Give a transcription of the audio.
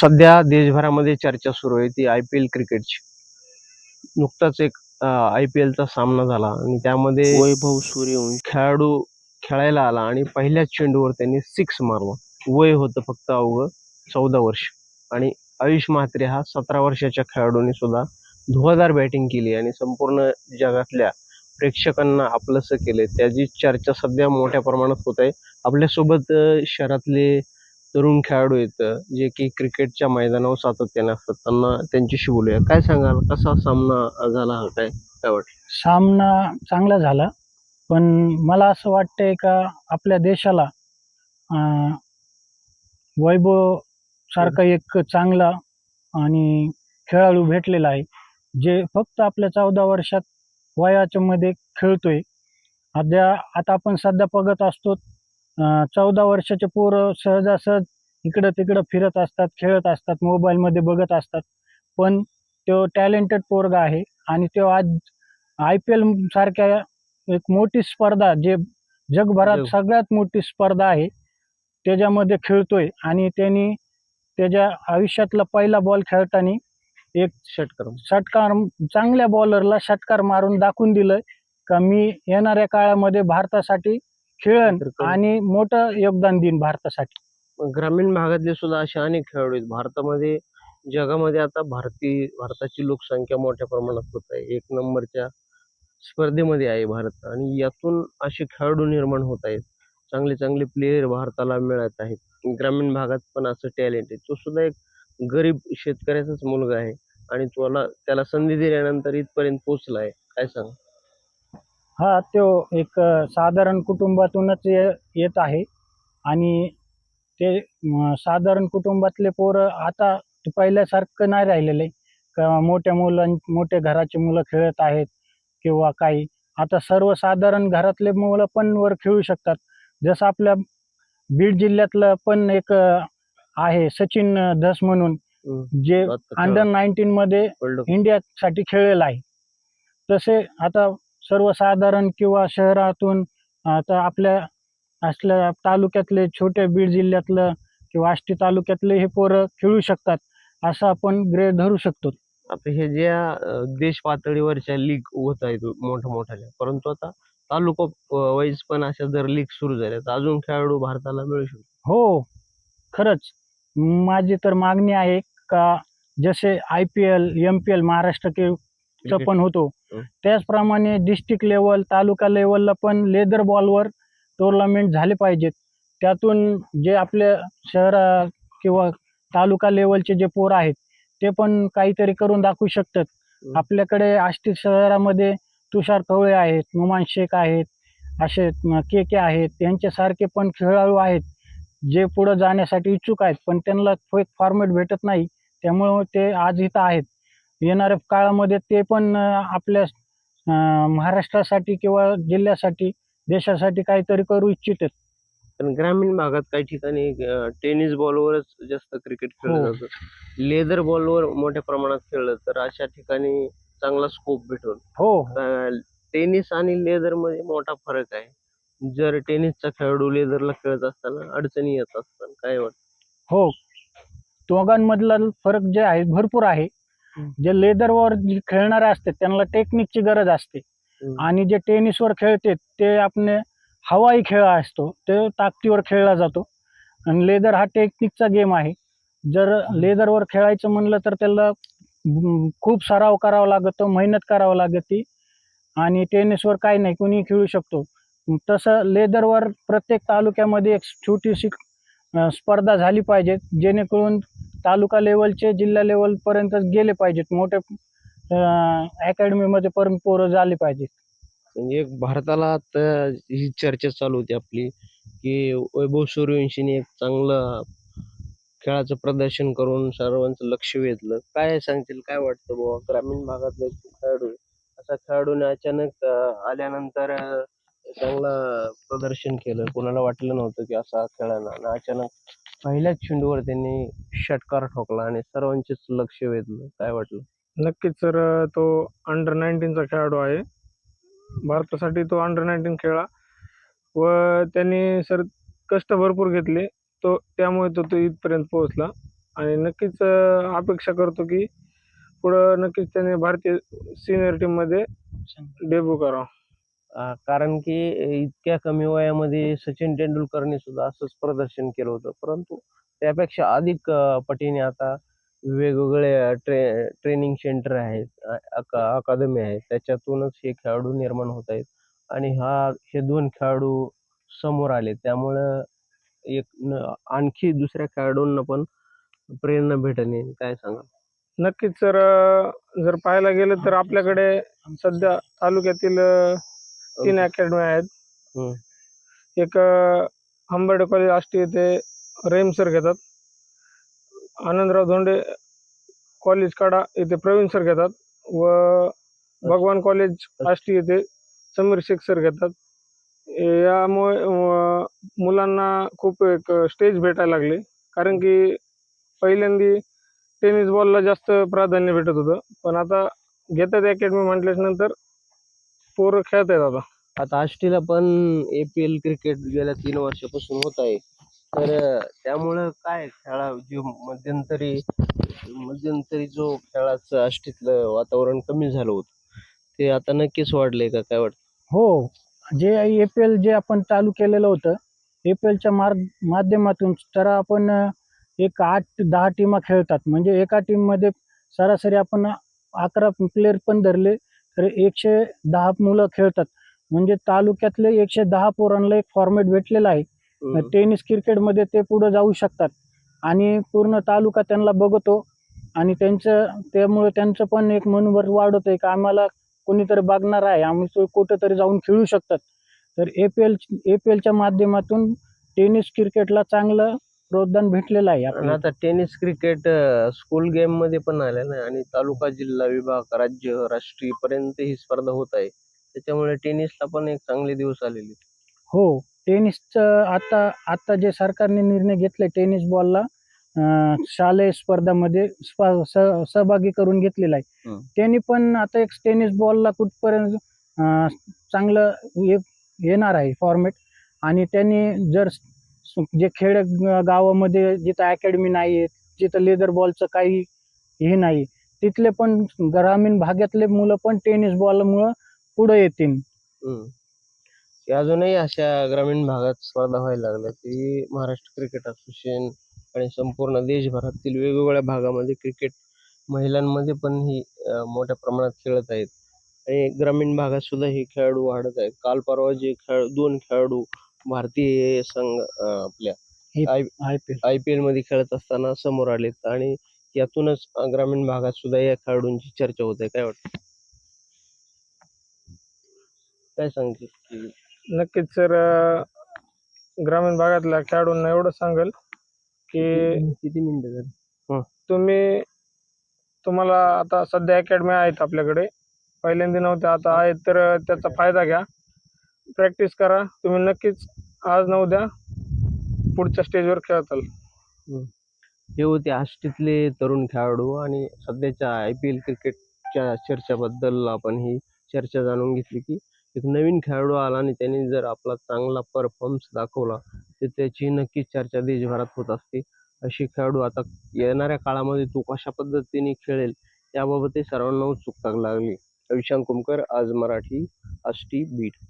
सध्या देशभरामध्ये चर्चा सुरू आहे ती आय पी एल क्रिकेटची नुकताच एक आय पी एलचा सामना झाला आणि त्यामध्ये वैभव सूर्यवंशी. खेळाडू खेळायला आला आणि पहिल्याच चेंडूवर त्यांनी सिक्स मारला. वय होतं फक्त अवघं चौदा वर्ष. आणि आयुष म्हात्रे हा सतरा वर्षाच्या खेळाडूने सुद्धा धुवाधार बॅटिंग केली आणि संपूर्ण जगातल्या प्रेक्षकांना आपलंसं केले त्याची चर्चा सध्या मोठ्या प्रमाणात होत आहे. आपल्यासोबत शहरातले तरुण खेळाडू आहेत जे की क्रिकेटच्या मैदानावर सातत्याने असतात. त्यांना त्यांच्याशी बोलूया. काय सांगाल? कसा सामना झाला हा काय काय वाटतं? सामना चांगला झाला. पण मला असं वाटतंय का आपल्या देशाला अं, वैभव सारखा एक चांगला आणि खेळाडू भेटलेला आहे. जे फक्त आपल्या चौदा वर्षात वयाच्या मध्ये खेळतोय. आता आपण सध्या बघत असतो चौदा वर्षाचे पोरं सहजासहज इकडं तिकडं फिरत असतात खेळत असतात मोबाईलमध्ये बघत असतात. पण तो टॅलेंटेड पोरगा आहे आणि तो आज आय पी एल सारख्या एक मोठी स्पर्धा जे जगभरात जग. सगळ्यात मोठी स्पर्धा आहे त्याच्यामध्ये खेळतोय आणि त्यांनी त्याच्या आयुष्यातला पहिला बॉल खेळताना एक षटकर. षटकार चांगल्या बॉलरला षटकार मारून दाखवून दिलंय. का मी येणाऱ्या काळामध्ये भारतासाठी करू. आणि मोठं योगदान देईन भारतासाठी. ग्रामीण भागातले सुद्धा असे अनेक खेळाडू आहेत. भारतामध्ये जगामध्ये आता भारतीय भारताची लोकसंख्या मोठ्या प्रमाणात होत आहे. एक नंबरच्या स्पर्धेमध्ये आहे भारत. आणि यातून असे खेळाडू निर्माण होत आहेत. चांगले चांगले प्लेयर भारताला मिळत आहेत. ग्रामीण भागात पण असं टॅलेंट आहे. तो सुद्धा एक गरीब शेतकऱ्याचाच मुलगा आहे. आणि त्याला त्याला संधी दिल्यानंतर इथपर्यंत पोहोचला आहे काय सांग हा तो एक साधारण कुटुंबातूनच ये- येत आहे. आणि ते साधारण कुटुंबातले पोरं आता ते पहिल्यासारखं नाही राहिलेले. का मोठ्या मुलं मोठ्या घराचे मुलं खेळत आहेत किंवा काही. आता सर्वसाधारण घरातले मुलं पण वर खेळू शकतात. जसं आपल्या बीड जिल्ह्यातलं पण एक आहे सचिन धस म्हणून जे अंडर नाईन्टीन मध्ये इंडियासाठी खेळलेला आहे. तसे आता सर्वसाधारण किंवा शहरातून आता आपल्या असल्या तालुक्यातले छोटे बीड जिल्ह्यातलं किंवा आष्टी तालुक्यातले हे पोरं खेळू शकतात असं आपण ग्रेड धरू शकतो. आता हे ज्या देश पातळीवरच्या लीग होत आहेत मोठ्या मोठ्याल्या परंतु आता तालुका वाईज पण अशा जर लीग सुरू झाल्या तर अजून खेळाडू भारताला मिळू शकतो हो खरंच. माझी तर मागणी आहे का जसे I P L M P L Maharashtra पण होतो. त्याचप्रमाणे डिस्ट्रिक्ट लेवल तालुका लेवलला पण लेदर बॉलवर टुर्नामेंट झाले पाहिजेत. त्यातून जे आपल्या शहरा किंवा तालुका लेवलचे जे पोर आहेत ते पण काहीतरी करून दाखवू शकतात. हं. आपल्याकडे आष्टी शहरामध्ये तुषार कवळे आहेत नुमान शेख आहेत असे के के आहेत यांच्यासारखे पण खेळाडू आहेत जे पुढे जाण्यासाठी इच्छुक आहेत पण त्यांना एक फॉर्मेट भेटत नाही त्यामुळे ते आज इथं आहेत. येणाऱ्या काळामध्ये ते पण आपल्या महाराष्ट्रासाठी किंवा जिल्ह्यासाठी देशासाठी काहीतरी करू इच्छित पण ग्रामीण भागात काही ठिकाणी टेनिस बॉलवरच जास्त क्रिकेट खेळलं हो. जातं. लेदर बॉलवर मोठ्या प्रमाणात खेळलं तर अशा ठिकाणी चांगला स्कोप भेटून. हो. टेनिस आणि लेदरमध्ये मोठा फरक आहे. जर टेनिसचा खेळाडू लेदरला खेळत असताना अडचणी येत असतात काय वाटतं? हो. दोघांमधला फरक जे आहे भरपूर आहे. जे लेदरवर जे खेळणारे असतात त्यांना टेक्निकची गरज असते. आणि जे टेनिसवर खेळते ते आपले हवाई खेळ असतो ते ताकदीवर खेळला जातो. आणि लेदर हा टेक्निकचा गेम आहे. जर लेदरवर खेळायचं म्हणलं तर त्याला खूप सराव करावा लागतो मेहनत करावं लागते. आणि टेनिसवर काही नाही कोणी खेळू शकतो. तसं लेदरवर प्रत्येक तालुक्यामध्ये एक छोटीशी स्पर्धा झाली पाहिजे जेणेकरून तालुका लेवलचे जिल्हा लेवलपर्यंत गेले पाहिजेत. मोठे अकॅडमीमध्ये पर्यंत पोरं झाले पाहिजेत. म्हणजे एक भारताला आता ही चर्चा चालू होती आपली की वैभव सूर्यवंशीने एक चांगलं खेळाचं प्रदर्शन करून सर्वांचं लक्ष वेधलं. काय सांगतील काय वाटतं बुवा? ग्रामीण भागातले खेळाडू असा खेळाडूने अचानक आल्यानंतर चांगलं प्रदर्शन केलं. कोणाला वाटलं नव्हतं की असा खेळायला आणि अचानक पहिल्याच चेंडूवर त्यांनी षटकार ठोकला आणि सर्वांचेच लक्ष वेधलं. काय वाटलं? नक्कीच सर तो अंडर नाईन्टीनचा खेळाडू आहे. भारतासाठी तो अंडर नाईन्टीन खेळला व त्यांनी सर कष्ट भरपूर घेतले. तो त्यामुळे तो तो इथपर्यंत पोहोचला. आणि नक्कीच अपेक्षा करतो की पुढं नक्कीच त्याने भारतीय सिनियर टीममध्ये डेब्यू करावं. कारण की इतक्या कमी वयामध्ये सचिन तेंडुलकरने सुद्धा असंच प्रदर्शन केलं होतं. परंतु त्यापेक्षा अधिक पटीने आता वेगवेगळे ट्रे ट्रेनिंग सेंटर आहेत अका अकादमी आहेत. त्याच्यातूनच हे खेळाडू निर्माण होत आहेत. आणि हा हे दोन खेळाडू समोर आले. त्यामुळं एक आणखी दुसऱ्या खेळाडूंना पण प्रेरणा भेटणे काय सांगा नक्कीच सर जर पाहायला गेलं तर आपल्याकडे सध्या तालुक्यातील तीन अकॅडमी आहेत. एक अं, हंबर्डे कॉलेज आष्टी येथे रेम सर घेतात. आनंदराव धोंडे कॉलेज काडा येथे प्रवीण सर घेतात. व भगवान कॉलेज आष्टी येथे समीर शेख सर घेतात. यामुळे मुलांना खूप एक स्टेज भेटायला लागले. कारण की पहिल्यांदी टेनिस बॉलला जास्त प्राधान्य भेटत होतं. पण आता घेतात अकॅडमी म्हटल्याच्या नंतर पोरं खेळत आहेत आता. आता आष्टीला पण ए पी एल क्रिकेट गेल्या तीन वर्षापासून होत आहे. तर त्यामुळं काय खेळा जे मध्यंतरी मध्यंतरी जो खेळाचं आष्टीतलं वातावरण कमी झालं होतं. ते आता नक्कीच वाढलंय का? काय वाटतं? हो. जे ए पी एल जे आपण चालू केलेलं होतं ए पी एलच्या मार्ग माध्यमातून तर आपण एक आठ दहा टीमा खेळतात. म्हणजे एका टीममध्ये सरासरी आपण अकरा प्लेयर पण धरले. तर एकशे दहा मुलं खेळतात. म्हणजे तालुक्यातले एकशे दहा पोरांना एक फॉर्मॅट भेटलेला आहे. टेनिस क्रिकेटमध्ये ते पुढे जाऊ शकतात. आणि पूर्ण तालुका त्यांना बघतो. आणि त्यांचं त्यामुळे त्यांचं पण एक मनोबल वाढत आहे. का आम्हाला कोणीतरी बघणार आहे. आम्ही तो कुठेतरी जाऊन खेळू शकतात. तर A P L A P एलच्या माध्यमातून टेनिस क्रिकेटला चांगलं प्रोत्साहन भेटलेलं आहे आणि आपल्याला. आता टेनिस क्रिकेट स्कूल गेममध्ये पण आले ना आणि तालुका जिल्हा विभाग राज्य राष्ट्रीय पर्यंत ही स्पर्धा होत आहे त्याच्यामुळे टेनिसला पण एक चांगले दिवस आलेले हो टेनिसचं आता आता जे सरकारने निर्णय घेतले टेनिस बॉलला अं, शालेय स्पर्धामध्ये स्प- स- सहभागी करून घेतलेला आहे हम्म. त्यांनी पण आता एक टेनिस बॉलला कुठपर्यंत अं, चांगलं ये- येणार आहे फॉर्मेट आणि त्यांनी जर जे खेड गावामध्ये जिथं अकॅडमी नाही आहेत जिथं लेदर बॉलचं काही हे नाही तिथले पण ग्रामीण भागातले मुलं पण टेनिस बॉलमुळं पुढे येतील. हम्म. की अजूनही अशा ग्रामीण भागात स्पर्धा व्हायला लागल्या की महाराष्ट्र क्रिकेट असोसिएशन आणि संपूर्ण देशभरातील वेगवेगळ्या भागामध्ये क्रिकेट महिलांमध्ये पण ही अं, मोठ्या प्रमाणात खेळत आहेत. आणि ग्रामीण भागात सुद्धा हे खेळाडू वाढत आहेत. काल परवा जे खेळ दोन खेळाडू भारतीय संघ आपल्या I P L. I P मध्ये खेळत असताना समोर आलेत आणि यातूनच ग्रामीण भागात सुद्धा या खेळाडूंची चर्चा होत. आहे काय वाटतं? काय सांगते नक्कीच सर ग्रामीण भागातल्या खेळाडूंना एवढं सांगेल की किती मिनिटं? झाली? तुम्ही तुम्हाला आता सध्या अकॅडमी आहेत आपल्याकडे. पहिल्यांदा नव्हत्या आता आहेत तर त्याचा फायदा घ्या. प्रॅक्टिस करा. तुम्ही नक्कीच आज न उद्या पुढच्या स्टेजवर खेळताल. हे होते आष्टीतले तरुण खेळाडू आणि सध्याच्या आय पी एल क्रिकेटच्या चर्चेबद्दल आपण ही चर्चा जाणून घेतली की एक नवीन खेळाडू आला आणि त्याने जर आपला चांगला परफॉर्मन्स दाखवला तर त्याची नक्कीच चर्चा देशभरात होत असते. अशी खेळाडू आता येणाऱ्या काळामध्ये तो कशा पद्धतीने खेळेल याबाबतही सर्वांना उत्सुकता लागली. रविशांक कुमकर आज मराठी आष्टी बीट